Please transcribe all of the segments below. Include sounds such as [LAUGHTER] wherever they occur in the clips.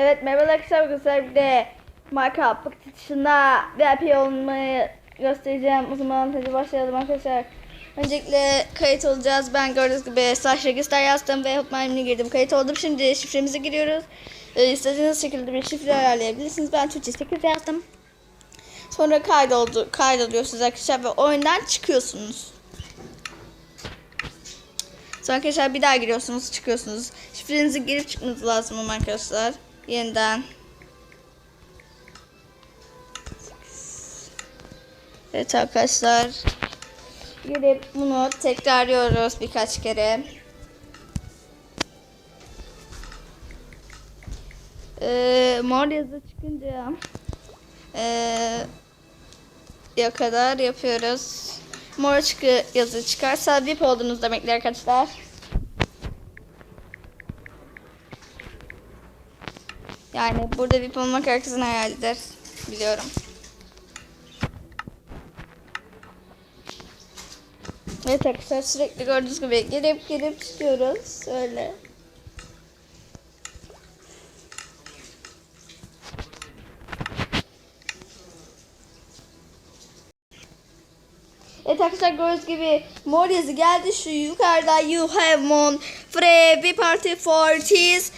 Evet merhaba arkadaşlar bugün sizlerle birlikte Minecraft bakışına VIP olmayı göstereceğim. O zaman hadi başlayalım arkadaşlar. Öncelikle kayıt olacağız. Ben gördüğünüz gibi slash register yazdım ve hotmail'ine girdim. Kayıt oldum. Şimdi şifremize giriyoruz. Ee, istediğiniz şekilde bir şifre ayarlayabilirsiniz. Ben Türkçe 8 yazdım. Sonra kaydoldu, kaydoluyorsunuz arkadaşlar ve oyundan çıkıyorsunuz. Sonra arkadaşlar bir daha giriyorsunuz çıkıyorsunuz. Şifrenizi girip çıkmanız lazım arkadaşlar. Yeniden. Evet arkadaşlar. Girip bunu tekrarlıyoruz birkaç kere. Ee, mor yazı çıkınca ee, ya kadar yapıyoruz. Mor çıkı yazı çıkarsa VIP oldunuz demektir arkadaşlar. Yani burada VIP olmak herkesin hayalidir. Biliyorum. Evet arkadaşlar sürekli gördüğünüz gibi girip girip çıkıyoruz. Öyle. Evet arkadaşlar gördüğünüz gibi mor yazı geldi şu yukarıda you have won free party for teas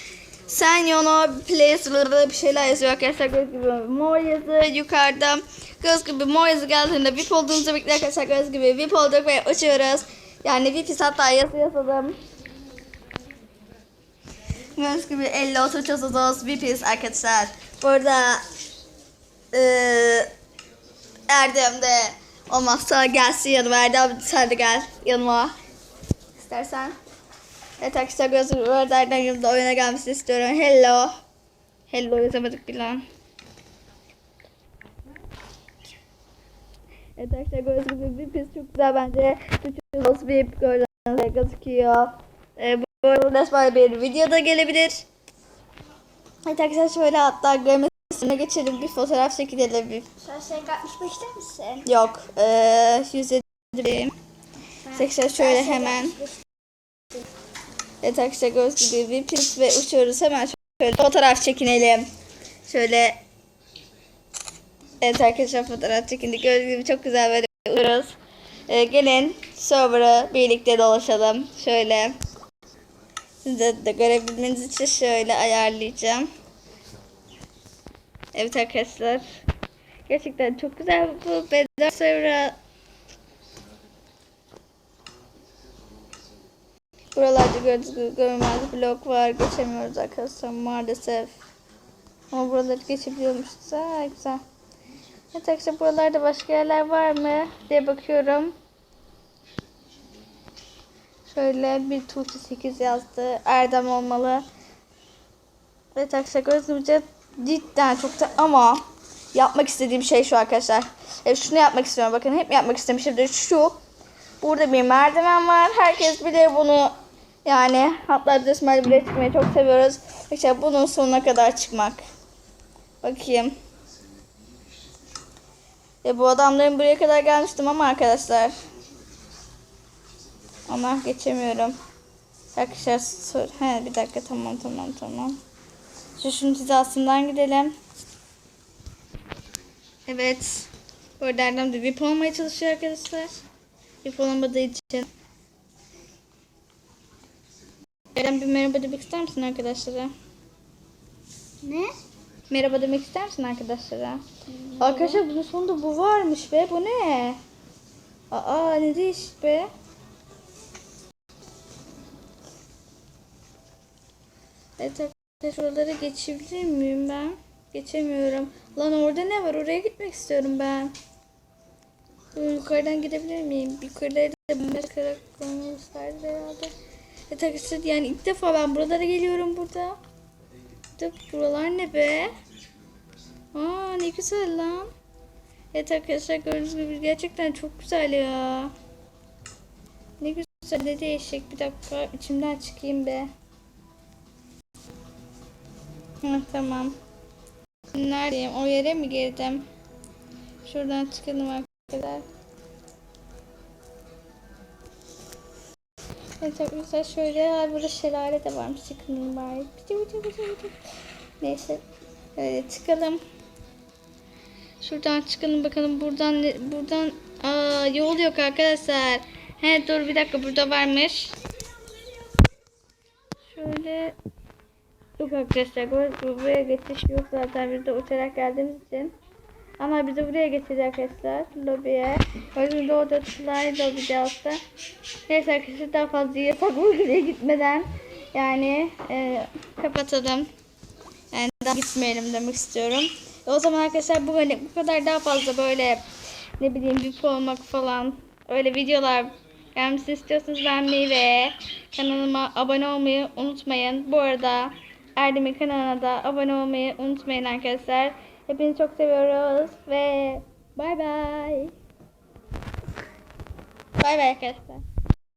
sen yana place bir şeyler yazıyor arkadaşlar gördüğünüz gibi mor yazı yukarıda gördüğünüz gibi mor yazı geldiğinde VIP olduğunuzu bekler arkadaşlar gördüğünüz gibi VIP olduk ve uçuyoruz yani VIP'iz hatta yazı yazalım Gördüğünüz gibi 50 30 30 VIP'iz arkadaşlar burada eee Erdem de olmazsa gelsin yanıma. Erdem sen de gel yanıma. İstersen. Evet arkadaşlar gözüm Erdem yanımda oyuna gelmesini istiyorum. Hello. Hello yazamadık bile. Evet arkadaşlar gördüğünüz gibi bir pis çok güzel bence. Tutuyoruz bir gördüğünüz gözüküyor. Ee, bu arada böyle bir video da gelebilir. Evet arkadaşlar şöyle hatta görmesine geçelim bir fotoğraf çekilelim bir Sen şey katmış ister misin? Yok. Eee 107 Tekrar şöyle hemen. Evet arkadaşlar gördüğünüz gibi bir pis ve uçuyoruz. Hemen şöyle fotoğraf çekinelim. Şöyle. Evet arkadaşlar fotoğraf çekindik. Gördüğünüz gibi çok güzel böyle uçuyoruz. Ee, gelin server'ı birlikte dolaşalım. Şöyle. Size de görebilmeniz için şöyle ayarlayacağım. Evet arkadaşlar. Gerçekten çok güzel bu Bedrock server. Buralarda gibi görünmez blok var. Geçemiyoruz arkadaşlar maalesef. Ama buraları geçebiliyormuşuz. Ha, güzel. Evet arkadaşlar buralarda başka yerler var mı diye bakıyorum. Şöyle bir Tuğçe 8 yazdı. Erdem olmalı. Evet arkadaşlar gördüğünüz gibi cidden çok da ama yapmak istediğim şey şu arkadaşlar. E, şunu yapmak istiyorum. Bakın hep yapmak istemişimdir. Şu. Burada bir merdiven var. Herkes bilir bunu. Yani hatta resmen bile çıkmayı çok seviyoruz. İşte bunun sonuna kadar çıkmak. Bakayım. E, bu adamların buraya kadar gelmiştim ama arkadaşlar. Ama geçemiyorum. Arkadaşlar sor. He bir dakika tamam tamam tamam. Şu şunun hizasından gidelim. Evet. Bu arada Erdem de VIP olmaya çalışıyor arkadaşlar. VIP olamadığı için. Erdem bir merhaba demek ister misin arkadaşlara? Ne? Merhaba demek ister misin arkadaşlara? Arkadaşlar bunun sonunda bu varmış be. Bu ne? Aa ne değişik be. Evet arkadaşlar oralara geçebilir miyim ben? Geçemiyorum. Lan orada ne var? Oraya gitmek istiyorum ben. Yukarıdan gidebilir miyim? Yukarıda da bakarak koymuşlardı herhalde. Evet arkadaşlar yani ilk defa ben buralara geliyorum burada. Buralar ne be? Aa ne güzel lan. Evet arkadaşlar gördüğünüz gibi gerçekten çok güzel ya. Ne güzel ne değişik. Bir dakika içimden çıkayım be. Hı, tamam. Neredeyim? O yere mi girdim? Şuradan çıkalım arkadaşlar. Evet arkadaşlar şöyle burada şelale de varmış. Çıkın bari. Neyse. Öyle çıkalım. Şuradan çıkalım bakalım buradan buradan aa yol yok arkadaşlar. He dur bir dakika burada varmış. Şöyle yok arkadaşlar bu- buraya geçiş yok zaten biz de uçarak geldiğimiz için. Ama bizi buraya getirecek arkadaşlar lobiye. O yüzden de orada slide lobide altta. Neyse arkadaşlar daha fazla yasak [LAUGHS] buraya gitmeden yani e, kapatalım. Yani daha gitmeyelim demek istiyorum. E, o zaman arkadaşlar bu, böyle, bu kadar daha fazla böyle ne bileyim VIP olmak falan öyle videolar gelmesini istiyorsanız beğenmeyi ve kanalıma abone olmayı unutmayın. Bu arada Erdem'in kanalına da abone olmayı unutmayın arkadaşlar. Hepinizi çok seviyoruz ve bay bay. Bay bay arkadaşlar.